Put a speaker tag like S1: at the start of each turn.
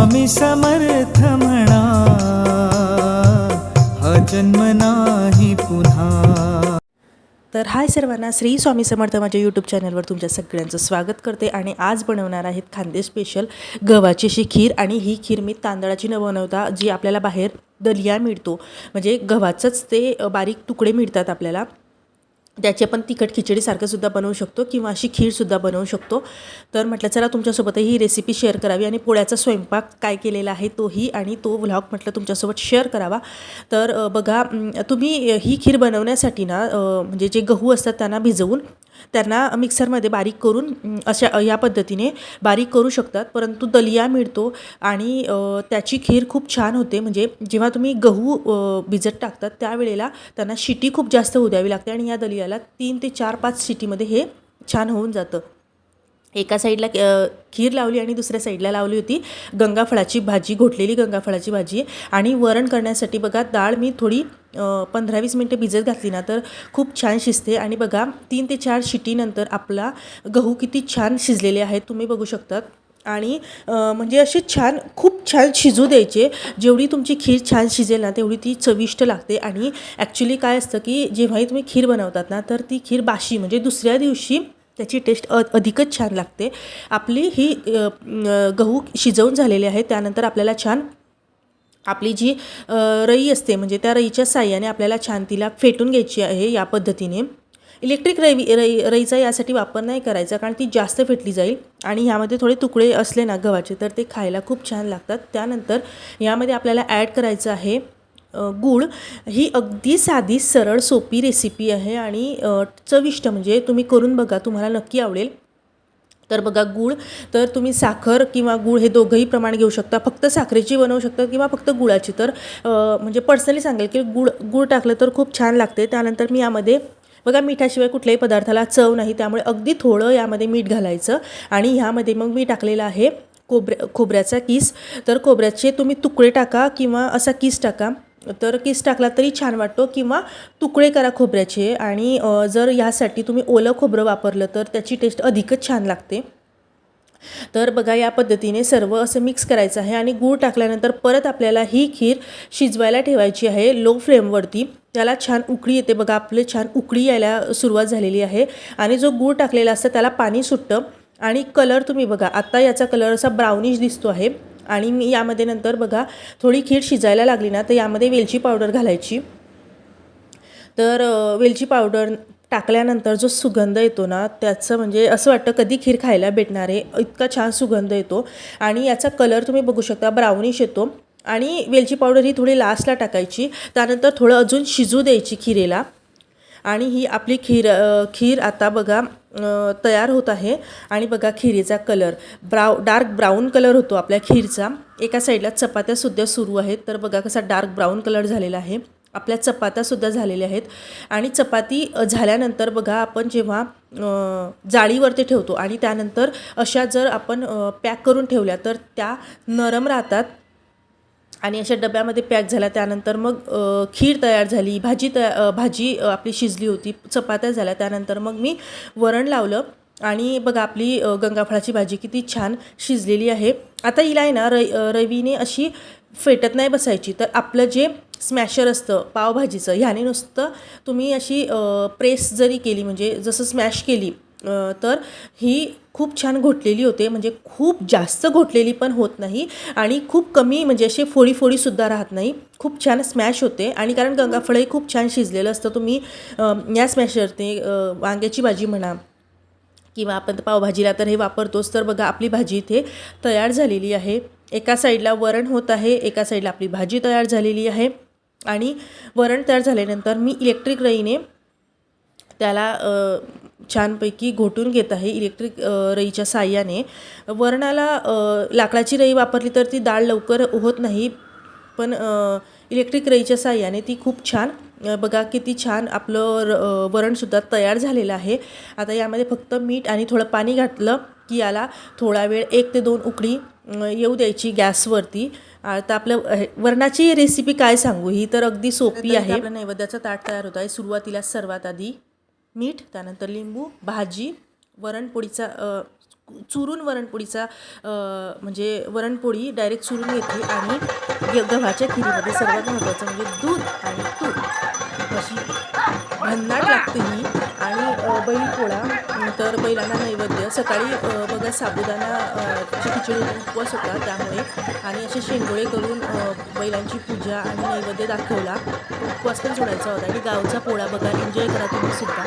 S1: समर्थ म्हणा हा जन्म नाही पुन्हा.
S2: तर हाय सर्वांना श्री स्वामी समर्थ माझ्या यूट्यूब चॅनलवर तुमच्या सगळ्यांचं स्वागत करते आणि आज बनवणार आहेत खांदे स्पेशल गव्हाची अशी खीर आणि ही खीर मी तांदळाची न बनवता जी आपल्याला बाहेर दलिया मिळतो. म्हणजे गव्हाचंच ते बारीक तुकडे मिळतात आपल्याला. त्याची आपण तिखट खिचडीसारखं सुद्धा बनवू शकतो किंवा अशी खीरसुद्धा बनवू शकतो. तर म्हटलं चला तुमच्यासोबतही ही रेसिपी शेअर करावी आणि पोळ्याचा स्वयंपाक काय केलेला आहे तोही आणि तो व्लॉग म्हटलं तुमच्यासोबत शेअर करावा. तर बघा तुम्ही ही खीर बनवण्यासाठी ना म्हणजे जे गहू असतात त्यांना भिजवून त्यांना मिक्सरमध्ये बारीक करून अशा या पद्धतीने बारीक करू शकतात. परंतु दलिया मिळतो आणि त्याची खीर खूप छान होते. म्हणजे जेव्हा तुम्ही गहू भिजत टाकतात त्यावेळेला त्यांना शिटी खूप जास्त होऊ द्यावी लागते आणि या दलियाला तीन ते चार पाच शिटीमध्ये हे छान होऊन जातं. एका साईडला खीर लावली आणि दुसऱ्या साईडला लावली होती. गंगाफळाची भाजी घोटलेली गंगाफळाची भाजी. आणि वरण करण्यासाठी बघा डाळ मी थोडी पंधरा वीस मिनटं भिजत घातली ना तर खूप छान शिजते. आणि बघा तीन ते चार शिटीनंतर आपला गहू किती छान शिजलेले आहेत तुम्ही बघू शकतात. आणि म्हणजे असे छान खूप छान शिजू द्यायचे. जेवढी तुमची खीर छान शिजेल ना तेवढी ती चविष्ट लागते. आणि ॲक्च्युली काय असतं की जेव्हाही तुम्ही खीर बनवतात ना तर ती खीर बाशी म्हणजे दुसऱ्या दिवशी त्याची टेस्ट अ अधिकच छान लागते. आपली ही गहू शिजवून झालेली आहे त्यानंतर आपल्याला छान आपली जी रई असते म्हणजे त्या रईच्या साह्याने आपल्याला छान तिला फेटून घ्यायची आहे या पद्धतीने. इलेक्ट्रिक रवी रई रईचा यासाठी वापर नाही करायचा कारण ती जास्त फेटली जाईल आणि ह्यामध्ये थोडे तुकडे असले ना गव्हाचे तर ते खायला खूप छान लागतात. त्यानंतर यामध्ये आपल्याला ॲड करायचं आहे गूळ. ही अगदी साधी सरळ सोपी रेसिपी आहे आणि चविष्ट म्हणजे तुम्ही करून बघा तुम्हाला नक्की आवडेल. तर बघा गूळ तर तुम्ही साखर किंवा गूळ हे दोघंही प्रमाण घेऊ शकता. फक्त साखरेची बनवू शकता किंवा फक्त गुळाची. तर म्हणजे पर्सनली सांगेल की गूळ गूळ टाकलं तर खूप छान लागते. त्यानंतर मी यामध्ये बघा मिठाशिवाय कुठल्याही पदार्थाला चव नाही त्यामुळे अगदी थोडं यामध्ये मीठ घालायचं. आणि ह्यामध्ये मग मी टाकलेलं आहे खोबऱ्या खोबऱ्याचा किस. तर खोबऱ्याचे तुम्ही तुकडे टाका किंवा असा किस टाका. तर किस टाकला तरी छान वाटतो. किंवा तुकडे करा खोबऱ्याचे आणि जर यासाठी तुम्ही ओलं खोबरं वापरलं तर त्याची टेस्ट अधिकच छान लागते. तर बघा या पद्धतीने सर्व असं मिक्स करायचं आहे आणि गूळ टाकल्यानंतर परत आपल्याला ही खीर शिजवायला ठेवायची आहे लो फ्लेमवरती त्याला छान उकळी येते. बघा आपले छान उकळी यायला सुरुवात झालेली आहे आणि जो गूळ टाकलेला असतं त्याला पाणी सुटतं. आणि कलर तुम्ही बघा आत्ता याचा कलर असा ब्राउनिश दिसतो आहे. आणि मी यामध्ये नंतर बघा थोडी खीर शिजायला लागली ना तर यामध्ये वेलची पावडर घालायची. तर वेलची पावडर टाकल्यानंतर जो सुगंध येतो ना त्याचं म्हणजे असं वाटतं कधी खीर खायला भेटणार आहे इतका छान सुगंध येतो. आणि याचा कलर तुम्ही बघू शकता ब्राउनिश येतो. आणि वेलची पावडर ही थोडी लास्टला टाकायची त्यानंतर थोडं अजून शिजू द्यायची खिरेला. आणि ही आपली खीर खीर आता बघा तयार होत आहे. आणि बघा खिरीचा colour. Brown dark brown colour होतो आपल्या खीरचा. एका साईडला चपात्यासुद्धा सुरू आहेत. तर बघा कसा डार्क ब्राऊन कलर झालेला आहे. आपल्या चपात्यासुद्धा झालेल्या आहेत. आणि चपाती झाल्यानंतर बघा आपण जेव्हा जाळीवरती ठेवतो आणि त्यानंतर अशा जर आपण पॅक करून ठेवल्या तर त्या नरम राहतात. आणि अशा डब्यामध्ये पॅक झाल्या त्यानंतर मग खीर तयार झाली भाजी तया भाजी आपली शिजली होती चपात्या झाल्या. त्यानंतर मग मी वरण लावलं आणि बघा आपली गंगाफळाची भाजी किती छान शिजलेली आहे. आता हिला आहे ना र रवीने अशी फेटत नाही बसायची. तर आपलं जे स्मॅशर असतं पावभाजीचं ह्याने नुसतं तुम्ही अशी प्रेस जरी केली म्हणजे जसं स्मॅश केली तर ही खूप छान घोटलेली होते. म्हणजे खूप जास्त घोटलेली पण होत नाही आणि खूप कमी म्हणजे असे फोडी फोडीसुद्धा राहत नाही. खूप छान स्मॅश होते आणि कारण गंगाफळही खूप छान शिजलेलं असतं. तुम्ही या स्मॅशरने वांग्याची भाजी म्हणा किंवा आपण पावभाजीला तर हे वापरतोच. तर बघा आपली भाजी इथे तयार झालेली आहे. एका साईडला वरण होत आहे एका साईडला आपली भाजी तयार झालेली आहे. आणि वरण तयार झाल्यानंतर मी इलेक्ट्रिक रईने त्याला छानपैकी घोटून घेत आहे इलेक्ट्रिक रईच्या साह्याने. वरणाला लाकडाची रई वापरली तर ती डाळ लवकर होत नाही पण इलेक्ट्रिक रईच्या साह्याने ती खूप छान बघा किती छान आपलं र वरणसुद्धा तयार झालेलं आहे. आता यामध्ये फक्त मीठ आणि थोडं पाणी घातलं की याला थोडा वेळ एक ते दोन उकळी अ, येऊ द्यायची गॅसवरती. आता आपलं वरणाची रेसिपी काय सांगू? ही तर अगदी सोपी आहे. नैवेद्याचं ताट तयार होत आहे. सुरुवातीला सर्वात आधी मीठ त्यानंतर लिंबू भाजी वरणपोळीचा चुरून वरणपोळीचा म्हणजे वरणपोळी डायरेक्ट चुरून येते आणि गव्हाच्या खिरीमध्ये सर्वात महत्त्वाचं म्हणजे दूध आणि तूप. अशी भन्नाट लागते ही. आणि बैलपोळा तर बैलांना नैवेद्य. सकाळी बघा साबुदाणा खिचडी उपवास होता त्यामुळे. आणि असे शेंगोळे करून बैलांची पूजा आणि नैवेद्य दाखवला. उपवास पण सोडायचा होता. आणि गावचा पोळा बघा एन्जॉय करा तुम्ही सुद्धा.